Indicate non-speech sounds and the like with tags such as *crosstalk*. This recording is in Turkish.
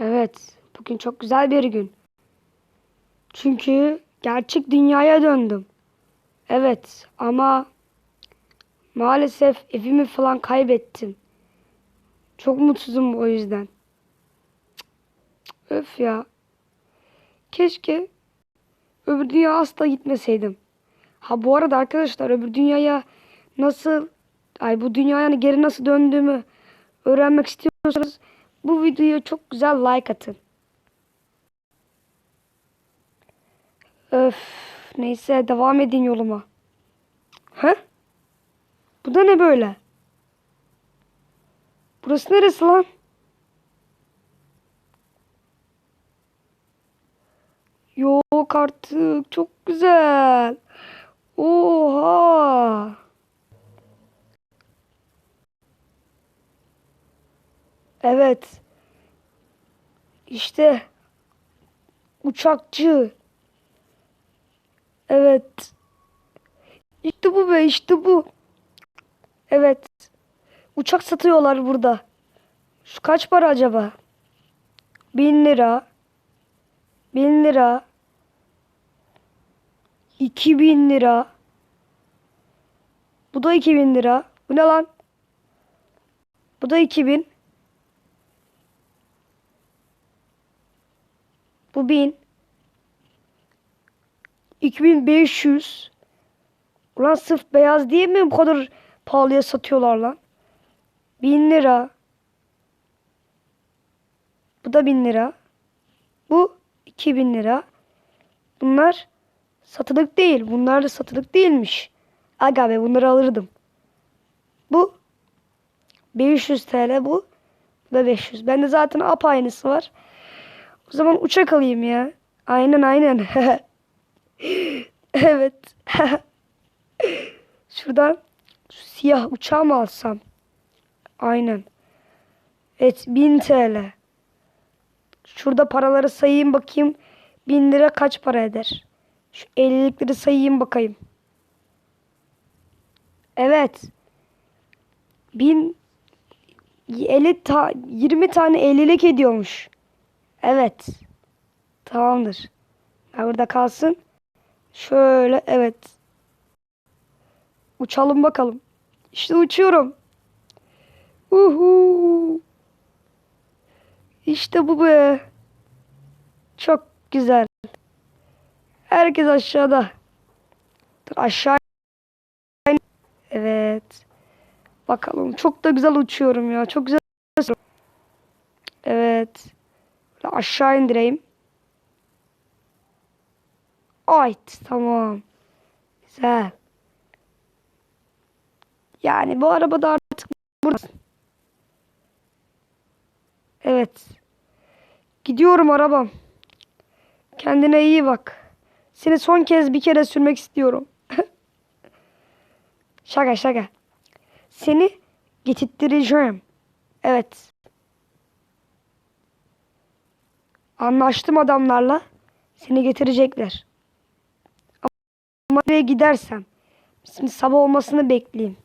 Evet, bugün çok güzel bir gün. Çünkü gerçek dünyaya döndüm. Evet, ama maalesef evimi falan kaybettim. Çok mutsuzum o yüzden. Öf ya. Keşke öbür dünya asla gitmeseydim. Ha bu arada arkadaşlar öbür dünyaya nasıl ay bu dünyaya geri nasıl döndüğümü öğrenmek istiyorsanız bu videoya çok güzel like atın. Öf neyse devam edin yoluma. He? Bu da ne böyle? Burası neresi lan? Yok artık çok güzel. Oha. Evet. İşte uçakçı. Evet. İşte bu be işte bu. Evet. Uçak satıyorlar burada. Şu kaç para acaba? Bin lira. Bin lira. İki bin lira. Bu da iki bin lira. Bu ne lan? Bu da iki bin. Bu bin. 2500. Ulan sırf beyaz diye mi bu kadar pahalıya satıyorlar lan? 1000 lira. Bu da 1000 lira. Bu 2000 lira. Bunlar satılık değil. Bunlar da satılık değilmiş. Aga be bunları alırdım. Bu 500 TL bu. Bu da 500. Bende zaten apaynısı var. O zaman uçak alayım ya. Aynen aynen. *laughs* evet. *laughs* Şuradan şu siyah uçağı mı alsam? Aynen. Evet 1000 TL. Şurada paraları sayayım bakayım. 1000 lira kaç para eder? Şu 50'likleri sayayım bakayım. Evet. 1000 50 ta 20 tane 50'lik ediyormuş. Evet. Tamamdır. Ha, burada kalsın. Şöyle evet. Uçalım bakalım. İşte uçuyorum. Uhu. İşte bu be. Çok güzel. Herkes aşağıda. Dur aşağı. Evet. Bakalım. Çok da güzel uçuyorum ya. Çok güzel. Evet. Aşağı indireyim. Ay tamam. Güzel. Yani bu araba da artık burada. Evet. Gidiyorum arabam. Kendine iyi bak. Seni son kez bir kere sürmek istiyorum. *laughs* şaka şaka. Seni getirttireceğim. Evet. Anlaştım adamlarla. Seni getirecekler. Ama nereye gidersem. Şimdi sabah olmasını bekleyeyim.